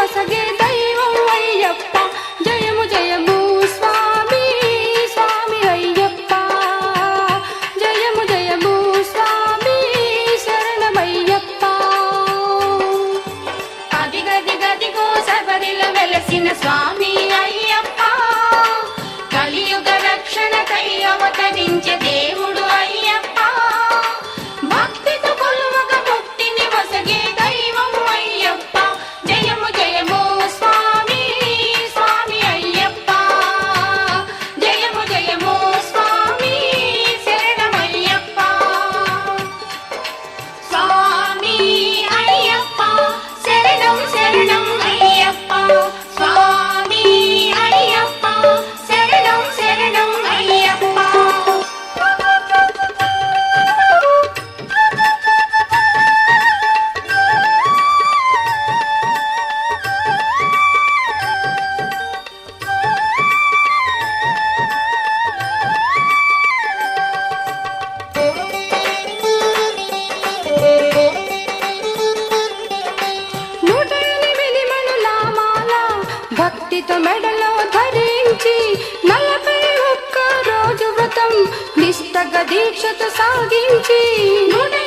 కొసగే దైవం అయ్యప్ప. జయము జయము స్వామి స్వామి అయ్యప్ప. జయము జయము స్వామి శరణమయ్యప్ప. అదిగది గదిగో సబరిల వెలసిన స్వామి అయ్యప్ప. కలియుగ రక్షణ కై అవతరించే దేవుడు భక్తితో మెడలో ధరించి నలభై ఒక్క రోజు వ్రతం నిష్టగ దీక్షతో సాగించి నూనె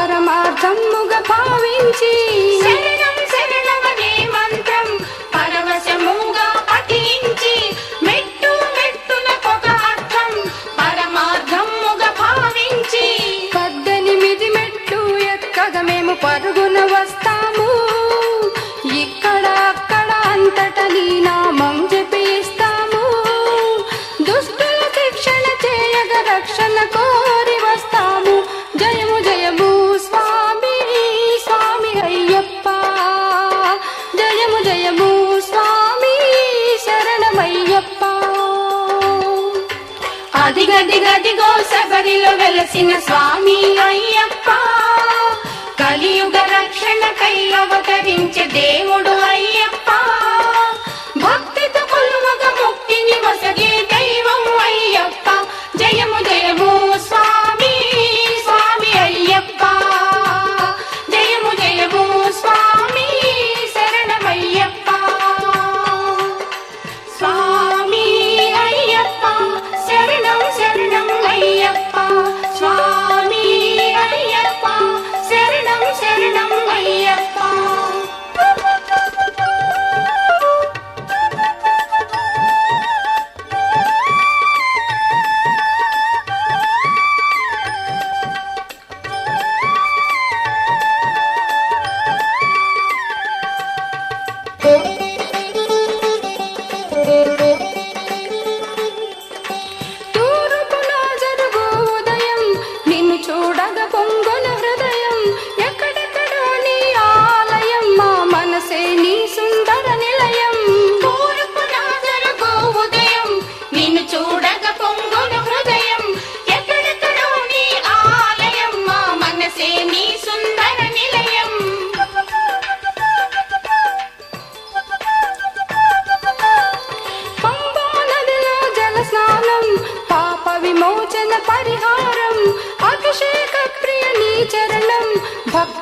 పరమార్థముగా భావించి దిగ దిగ దిగో వెలసిన స్వామి అయ్య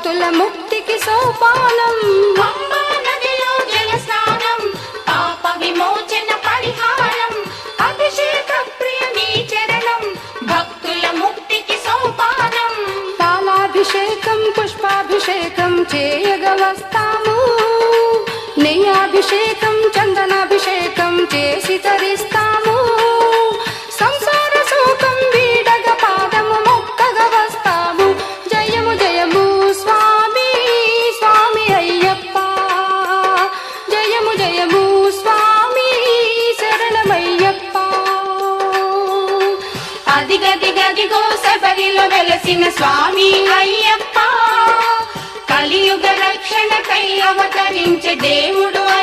భక్తుల ముక్తికి సోపానం. పంబా నదిలో జల స్నానం పుష్పాభిషేకం చేయగవస్తాము నెయ్యాభిషేకం జయము స్వామి శరణమయ్యప్ప. అది గది గది వెలసిన స్వామి అయ్యప్ప. కలియుగ రక్షణ కై అవతరించే దేవుడు